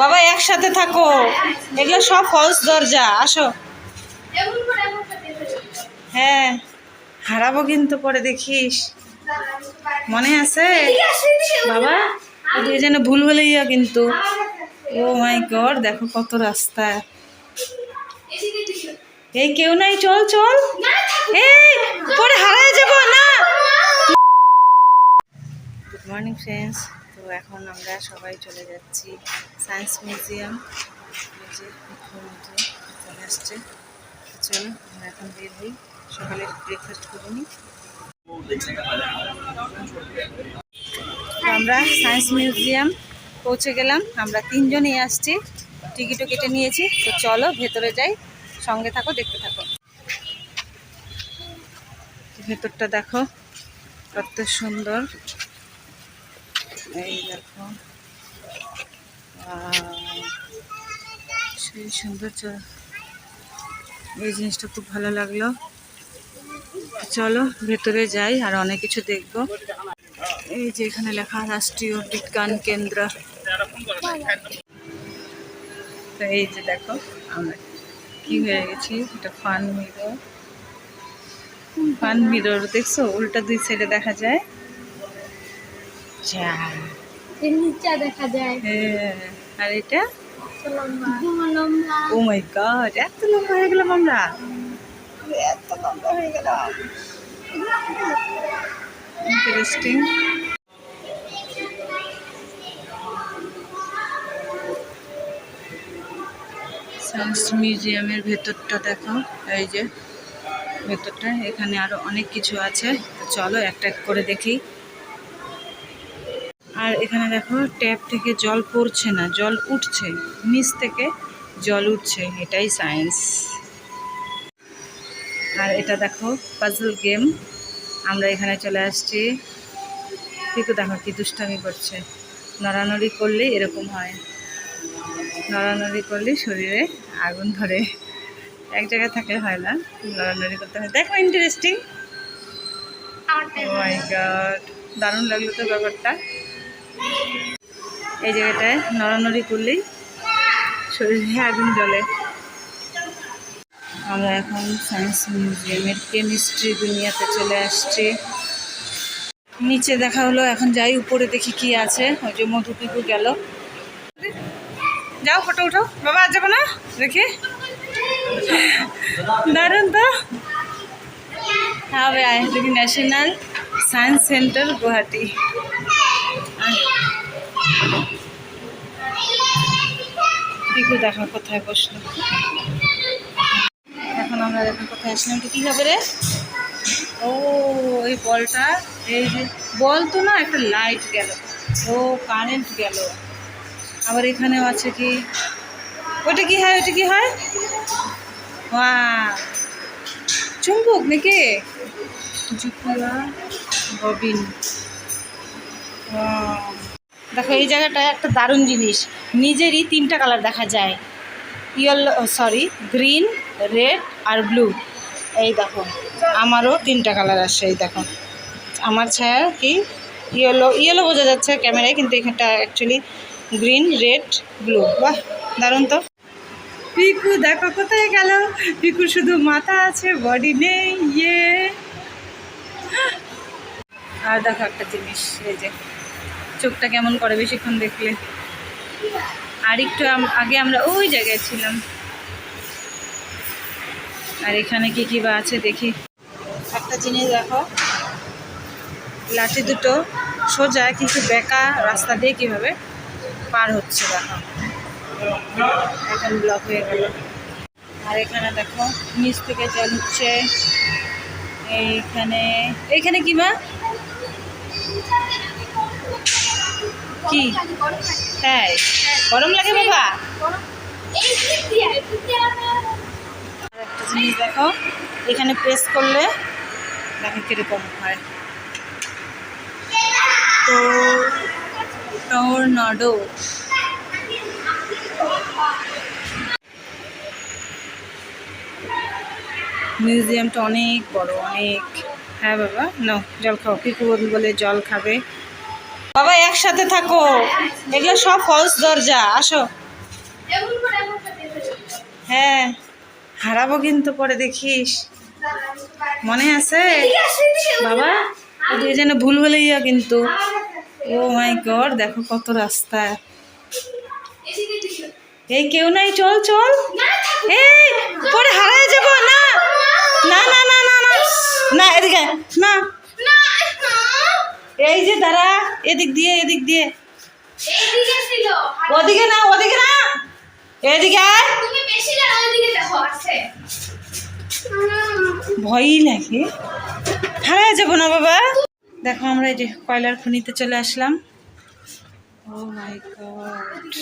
বাবা, একসাথে থাকো। এগুলো সব ফলস দরজা। আসো। হ্যাঁ হারাবো কিন্তু পরে, দেখিস। মনে আছে? বাবা ওই যেন ভুল হলে ইয়া কিন্তু। ও মাই গড, দেখো কত রাস্তা। এই কেউ নাই, চল চল। এই, পরে হারায় যাব, না। গুড মর্নিং ফ্রেন্ডস এখন আমরা সবাই চলে যাচ্ছি সায়েন্স মিউজিয়াম। আসছে। চলো আমরা এখন বের হই। সকালে ব্রেকফাস্ট করে নিই। আমরা সায়েন্স মিউজিয়াম পৌঁছে গেলাম। আমরা তিনজনই আসছি। টিকিটও কেটে নিয়েছি। তো চলো, ভেতরে যাই। সঙ্গে থাকো, দেখতে থাকো। ভেতরটা দেখো, কত সুন্দর। এই দেখো। সেই সুন্দর এই জিনিসটা খুব ভালো লাগল। চলো, ভেতরে যাই আর অনেক কিছু দেখব। এই যে এখানে লেখা, রাষ্ট্রীয় বিজ্ঞান কেন্দ্র। এই যে দেখো, আমরা কি হয়ে গেছি? এটা ফান মিরর। ফান মিরর, দেখছ? উল্টা দুই সাইডে দেখা যায়। যা নিচে দেখা যায়। হ্যাঁ, আর এটা? ও মাই গড এত লম্বা হয়ে গেলাম আমরা। এত লম্বা হয়ে গেলাম। ইন্টারেস্টিং সায়েন্স মিউজিয়ামের ভেতরটা দেখো। এই যে ভেতরটা। এখানে আরও অনেক কিছু আছে। চলো একটা এক করে দেখি। আর এখানে দেখো ট্যাপ থেকে জল পড়ছে না জল উঠছে। নিচ থেকে জল উঠছে এটাই সায়েন্স আর এটা দেখো পাজল গেম আমরা এখানে চলে আসছি। কিন্তু দেখো কি দুষ্টামি করছে। নড়ানড়ি করলেই এরকম হয়। নড়ানড়ি করলে শরীরে আগুন ধরে। এক জায়গায় থাকলে হয় না নড়ানড়ি করতে হয়। দেখো ইন্টারেস্টিং মাই দারুণ লাগল তো ব্যাপারটা। এই জায়গাটায় নড়ানড়ি করলেই শরীরে আগুন জ্বলে। আমরা এখন সায়েন্স মিউজিয়ামের কেমিস্ট্রি দুনিয়াতে চলে আসছি। নিচে দেখা হলো, এখন যাই, উপরে দেখি কি আছে। ওই যে মধুপিকু গেল। যাও, ফটো উঠো বাবা আজ যাব না? দেখি। দারুণ তো। হবে আয় দেখি national science centre Guwahati. Piku দেখা কোথায় বসল? এখন আমরা এখন কোথায় আসলাম? কি হবে রে? ও, এই বলটা, এই যে, বল তো না, একটা লাইট গেল। ও কারেন্ট গেল। আবার এখানেও আছে কি? ওটা কি হয় ওটা কি হয়? ওয়া চুম্বক নাকি? জুকুয়া ববিন. দেখো, এই জায়গাটা একটা দারুণ জিনিস। নিজেরই তিনটা কালার দেখা যায়। ইয়েলো সরি গ্রিন রেড আর ব্লু এই দেখো, আমারও তিনটা কালার আসছে এই দেখো। আমার ছায়া কি? ইয়েলো ইয়েলো বোঝা যাচ্ছে ক্যামেরায় কিন্তু এখানটা অ্যাকচুয়ালি গ্রিন রেড ব্লু বাহ, দারুণ তো। পিকু, দেখো কোথায় গেল? পিকুর শুধু মাথা আছে বডি নেই ইয়ে। আর দেখো একটা জিনিস, এই যে। চোখটা কেমন করে বেশিক্ষণ দেখলে? আর একটু আগে আমরা ওই জায়গায় ছিলাম। আর এখানে কি কি বা আছে দেখি। একটা জিনিস দেখো। লাঠি দুটো সোজা কিন্তু বেকা রাস্তা দিয়ে কীভাবে পার হচ্ছে দেখো। এখন ব্লক হয়ে গেল। আর এখানে দেখো, নিচ থেকে জল হচ্ছে এইখানে এইখানে কি মা? কি? তাই গরম লাগে বাবা একটা জিনিস দেখো, এখানে প্রেস করলে দেখো কীরকম হয়? তো টর্নাডো। মিউজিয়ামটা অনেক বড়, অনেক। হ্যাঁ বাবা, নাও, জল খাও। পিকু বলে জল খাবে? বাবা, একসাথে থাকো। এগুলো সব ফলস দরজা। আসো। হ্যাঁ। হারাবো কিন্তু পরে, দেখিস। মনে আছে। বাবা ওদিকে যেন ভুল হলে ইয়া কিন্তু। ও মাই গড, দেখো কত রাস্তা। এই কেউ নাই, চল চল। এই, পরে হারায় যাব। না না না না না। না, এদিকে না। এই যে দাঁড়া এদিক দিয়ে এদিক দিয়ে। ওদিকে না ওদিকে না। এদিকে ভয়ই লাগে। হারায় যাব না বাবা। দেখো আমরা এই যে কয়লার খনিতে চলে আসলাম। ও মাই গড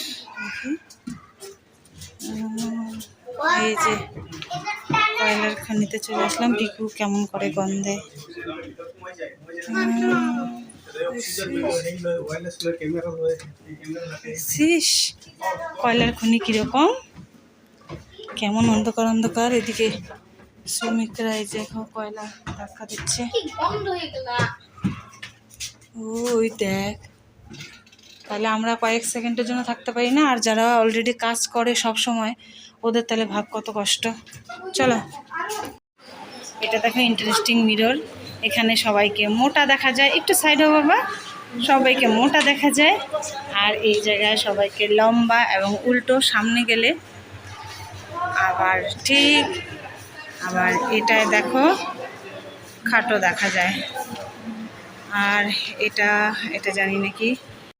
এই যে কয়লার খনিতে চলে আসলাম। পিকু কেমন করে গন্ধে। সিস কয়লার খনি কীরকম? কেমন অন্ধকার অন্ধকার? এদিকে শ্রমিকরা এই যে এখন কয়লা ধাক্কা দিচ্ছে। হয়ে ওই দেখ। তাহলে আমরা কয়েক সেকেন্ডের জন্য থাকতে পারি না? আর যারা অলরেডি কাজ করে সব সময় ওদের তাহলে ভাব কত কষ্ট? চলো। এটা দেখো ইন্টারেস্টিং মিরর এখানে সবাইকে মোটা দেখা যায়। একটু সাইড বাবা, সবাইকে মোটা দেখা যায়। আর এই জায়গায় সবাইকে লম্বা এবং উল্টো সামনে গেলে আবার ঠিক আবার এটায় দেখো খাটো দেখা যায়। আর এটা এটা জানি নাকি?